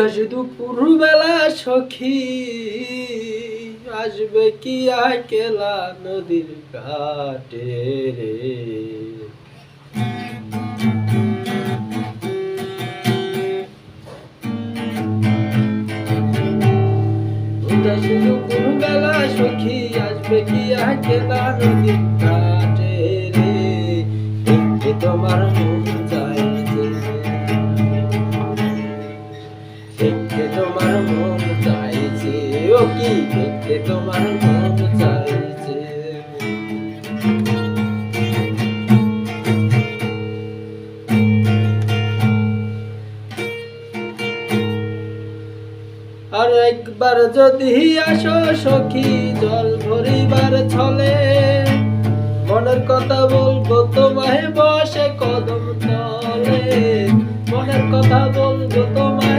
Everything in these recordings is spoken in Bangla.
উদাস দুপুর বেলা সখী। আসবে কি আকেলা নদীর ঘাটে রে? দুপুর সখী, আসবে কি আকেলা নদীর ঘাটে রে? তোমার মন মন চাইছে। ও কি দেখতে তোমার মন চাইছে? আর একবার যদি আসো সখী, জল ভরিবার ছলে, মনের কথা বলব তোমায় বসে কদম তলে। মনের কথা বলব তোমায়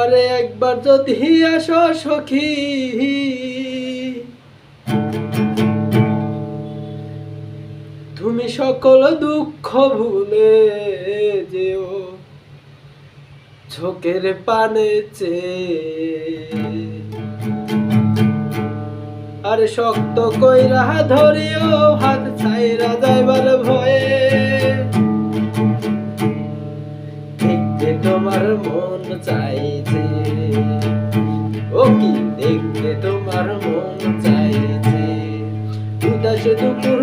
আরে একবার যদি আসো সখী তুমি সকল দুঃখ ভুলে যেও ঝোঁকের পানে আরে শক্ত কইরা ধরিও হাত ছাইরা যাইবার ভয়ে। দেখতে তোমার মন চাইছে ও কি দেখতে তোমার মন চাইছে উদাস দুপুর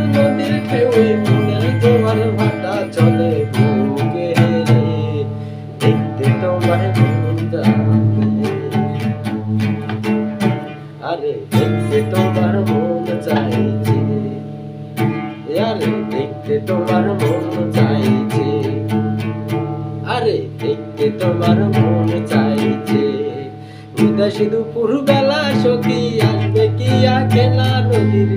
আরে দেখতে তোমার মন চাইছে। আরে দেখতে তোমার মন চাইছে। আরে দেখতে তোমার মন চাইছে। উদাসী দুপুর বেলা সখী আসবে কি আকেলা নদীর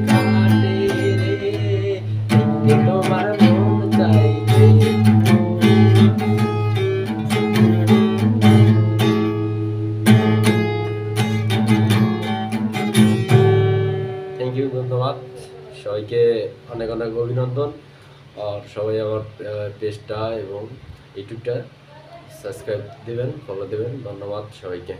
সবাইকে অনেক অনেক অভিনন্দন। আর সবাই আমার পেজটা এবং ইউটিউবটা সাবস্ক্রাইব দেবেন ফলো দেবেন। ধন্যবাদ সবাইকে।